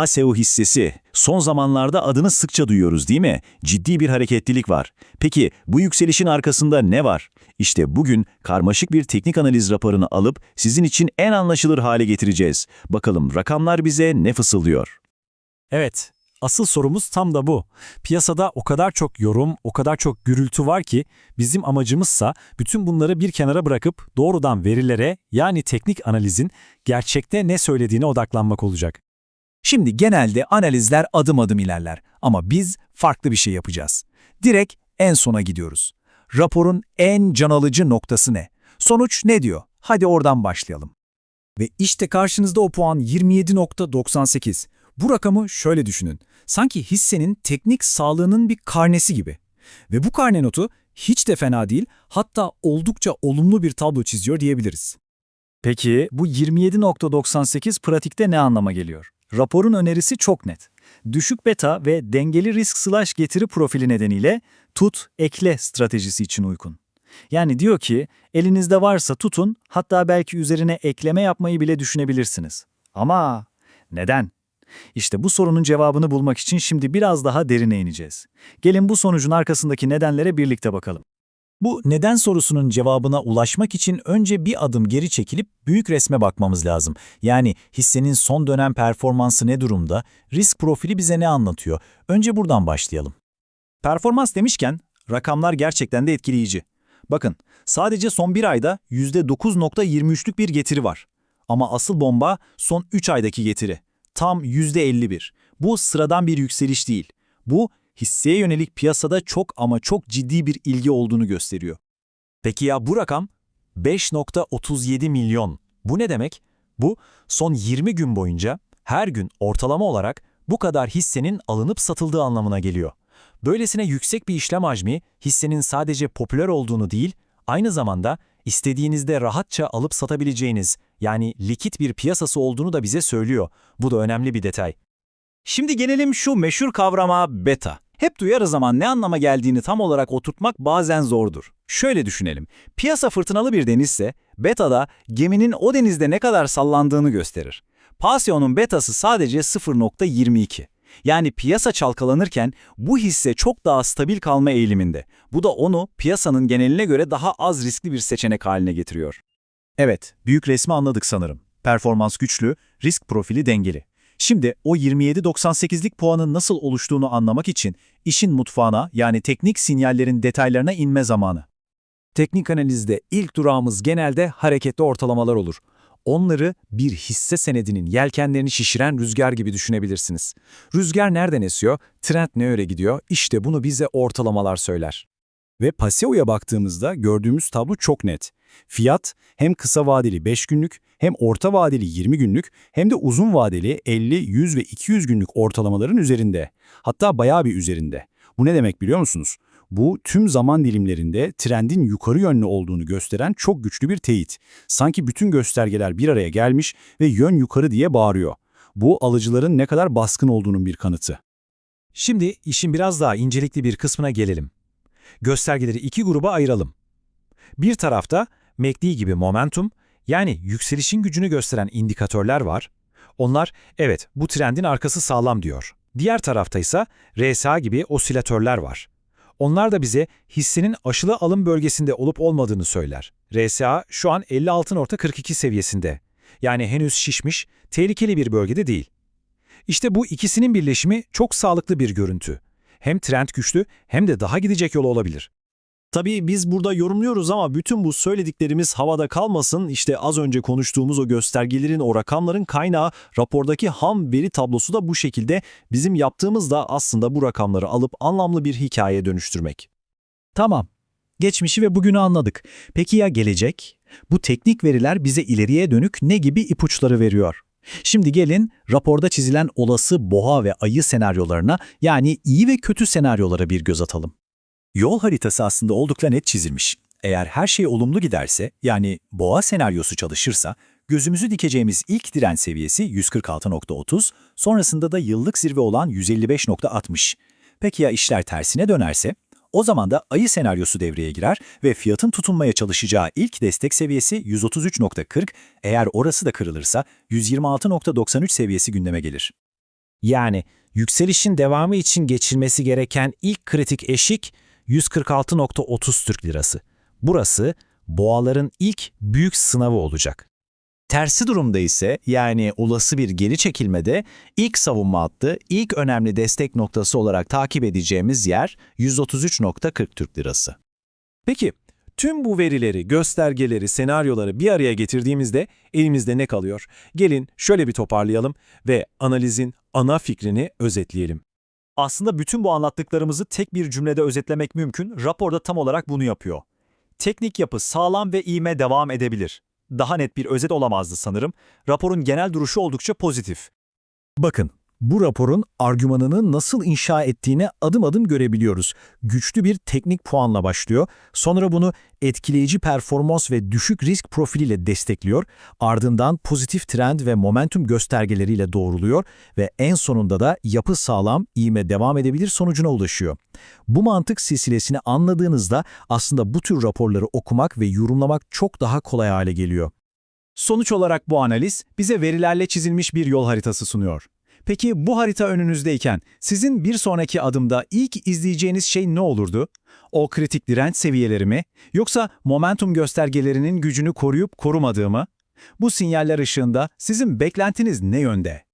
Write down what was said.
Paseo hissesi. Son zamanlarda adını sıkça duyuyoruz değil mi? Ciddi bir hareketlilik var. Peki bu yükselişin arkasında ne var? İşte bugün karmaşık bir teknik analiz raporunu alıp sizin için en anlaşılır hale getireceğiz. Bakalım rakamlar bize ne fısıldıyor? Evet, asıl sorumuz tam da bu. Piyasada o kadar çok yorum, o kadar çok gürültü var ki bizim amacımızsa bütün bunları bir kenara bırakıp doğrudan verilere yani teknik analizin gerçekte ne söylediğine odaklanmak olacak. Şimdi genelde analizler adım adım ilerler ama biz farklı bir şey yapacağız. Direkt en sona gidiyoruz. Raporun en can alıcı noktası ne? Sonuç ne diyor? Hadi oradan başlayalım. Ve işte karşınızda o puan 27.98. Bu rakamı şöyle düşünün. Sanki hissenin teknik sağlığının bir karnesi gibi. Ve bu karne notu hiç de fena değil, hatta oldukça olumlu bir tablo çiziyor diyebiliriz. Peki bu 27.98 pratikte ne anlama geliyor? Raporun önerisi çok net. Düşük beta ve dengeli risk slash getiri profili nedeniyle tut, ekle stratejisi için uygun. Yani diyor ki elinizde varsa tutun hatta belki üzerine ekleme yapmayı bile düşünebilirsiniz. Ama neden? İşte bu sorunun cevabını bulmak için şimdi biraz daha derine ineceğiz. Gelin bu sonucun arkasındaki nedenlere birlikte bakalım. Bu neden sorusunun cevabına ulaşmak için önce bir adım geri çekilip büyük resme bakmamız lazım. Yani hissenin son dönem performansı ne durumda, risk profili bize ne anlatıyor? Önce buradan başlayalım. Performans demişken rakamlar gerçekten de etkileyici. Bakın sadece son bir ayda %9.23'lük bir getiri var. Ama asıl bomba son 3 aydaki getiri. Tam %51. Bu sıradan bir yükseliş değil. Bu hisseye yönelik piyasada çok ama çok ciddi bir ilgi olduğunu gösteriyor. Peki ya bu rakam? 5.37 milyon. Bu ne demek? Bu son 20 gün boyunca her gün ortalama olarak bu kadar hissenin alınıp satıldığı anlamına geliyor. Böylesine yüksek bir işlem hacmi hissenin sadece popüler olduğunu değil, aynı zamanda istediğinizde rahatça alıp satabileceğiniz yani likit bir piyasası olduğunu da bize söylüyor. Bu da önemli bir detay. Şimdi gelelim şu meşhur kavrama beta. Hep duyarız ama ne anlama geldiğini tam olarak oturtmak bazen zordur. Şöyle düşünelim. Piyasa fırtınalı bir denizse, beta da geminin o denizde ne kadar sallandığını gösterir. Pasio'nun betası sadece 0.22. Yani piyasa çalkalanırken bu hisse çok daha stabil kalma eğiliminde. Bu da onu piyasanın geneline göre daha az riskli bir seçenek haline getiriyor. Evet, büyük resmi anladık sanırım. Performans güçlü, risk profili dengeli. Şimdi o 27.98'lik puanın nasıl oluştuğunu anlamak için işin mutfağına yani teknik sinyallerin detaylarına inme zamanı. Teknik analizde ilk durağımız genelde hareketli ortalamalar olur. Onları bir hisse senedinin yelkenlerini şişiren rüzgar gibi düşünebilirsiniz. Rüzgar nereden esiyor, trend ne öyle gidiyor, işte bunu bize ortalamalar söyler. Ve Paseo'ya baktığımızda gördüğümüz tablo çok net. Fiyat hem kısa vadeli 5 günlük hem orta vadeli 20 günlük hem de uzun vadeli 50, 100 ve 200 günlük ortalamaların üzerinde. Hatta bayağı bir üzerinde. Bu ne demek biliyor musunuz? Bu tüm zaman dilimlerinde trendin yukarı yönlü olduğunu gösteren çok güçlü bir teyit. Sanki bütün göstergeler bir araya gelmiş ve yön yukarı diye bağırıyor. Bu alıcıların ne kadar baskın olduğunun bir kanıtı. Şimdi işin biraz daha incelikli bir kısmına gelelim. Göstergeleri iki gruba ayıralım. Bir tarafta MACD gibi momentum, yani yükselişin gücünü gösteren indikatörler var. Onlar, evet bu trendin arkası sağlam diyor. Diğer tarafta ise RSA gibi osilatörler var. Onlar da bize hissenin aşılı alım bölgesinde olup olmadığını söyler. RSA şu an 56.42 seviyesinde. Yani henüz şişmiş, tehlikeli bir bölgede değil. İşte bu ikisinin birleşimi çok sağlıklı bir görüntü. Hem trend güçlü hem de daha gidecek yolu olabilir. Tabii biz burada yorumluyoruz ama bütün bu söylediklerimiz havada kalmasın. İşte az önce konuştuğumuz o göstergelerin, o rakamların kaynağı rapordaki ham veri tablosu da bu şekilde. Bizim yaptığımız da aslında bu rakamları alıp anlamlı bir hikayeye dönüştürmek. Tamam. Geçmişi ve bugünü anladık. Peki ya gelecek? Bu teknik veriler bize ileriye dönük ne gibi ipuçları veriyor? Şimdi gelin raporda çizilen olası boğa ve ayı senaryolarına yani iyi ve kötü senaryolara bir göz atalım. Yol haritası aslında oldukça net çizilmiş. Eğer her şey olumlu giderse, yani boğa senaryosu çalışırsa, gözümüzü dikeceğimiz ilk direnç seviyesi 146.30, sonrasında da yıllık zirve olan 155.60. Peki ya işler tersine dönerse? O zaman da ayı senaryosu devreye girer ve fiyatın tutunmaya çalışacağı ilk destek seviyesi 133.40, eğer orası da kırılırsa 126.93 seviyesi gündeme gelir. Yani yükselişin devamı için geçilmesi gereken ilk kritik eşik 146.30 Türk Lirası. Burası boğaların ilk büyük sınavı olacak. Tersi durumda ise yani olası bir geri çekilmede ilk savunma hattı ilk önemli destek noktası olarak takip edeceğimiz yer 133.40 Türk Lirası. Peki, tüm bu verileri, göstergeleri, senaryoları bir araya getirdiğimizde elimizde ne kalıyor? Gelin şöyle bir toparlayalım ve analizin ana fikrini özetleyelim. Aslında bütün bu anlattıklarımızı tek bir cümlede özetlemek mümkün. Raporda tam olarak bunu yapıyor. Teknik yapı sağlam ve iğme devam edebilir. Daha net bir özet olamazdı sanırım. Raporun genel duruşu oldukça pozitif. Bakın, bu raporun argümanını nasıl inşa ettiğini adım adım görebiliyoruz. Güçlü bir teknik puanla başlıyor, sonra bunu etkileyici performans ve düşük risk profiliyle destekliyor, ardından pozitif trend ve momentum göstergeleriyle doğruluyor ve en sonunda da yapı sağlam, iğme devam edebilir sonucuna ulaşıyor. Bu mantık silsilesini anladığınızda aslında bu tür raporları okumak ve yorumlamak çok daha kolay hale geliyor. Sonuç olarak bu analiz bize verilerle çizilmiş bir yol haritası sunuyor. Peki bu harita önünüzdeyken sizin bir sonraki adımda ilk izleyeceğiniz şey ne olurdu? O kritik direnç seviyeleri mi? Yoksa momentum göstergelerinin gücünü koruyup korumadığı mı? Bu sinyaller ışığında sizin beklentiniz ne yönde?